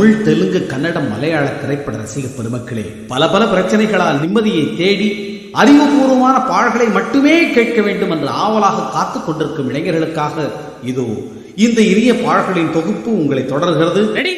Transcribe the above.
தமிழ் தெலுங்கு கன்னடம் மலையாள திரைப்பட ரசிக பெருமக்களே பல பல பிரச்சனைகளால் நிம்மதியை தேடி அறிவுபூர்வமான பாடல்களை மட்டுமே கேட்க வேண்டும் என்று ஆவலாக காத்துக் கொண்டிருக்கும் இளைஞர்களுக்காக இதோ இந்த இனிய பாடல்களின் தொகுப்பு உங்களை தொடர்கிறது. ரெடி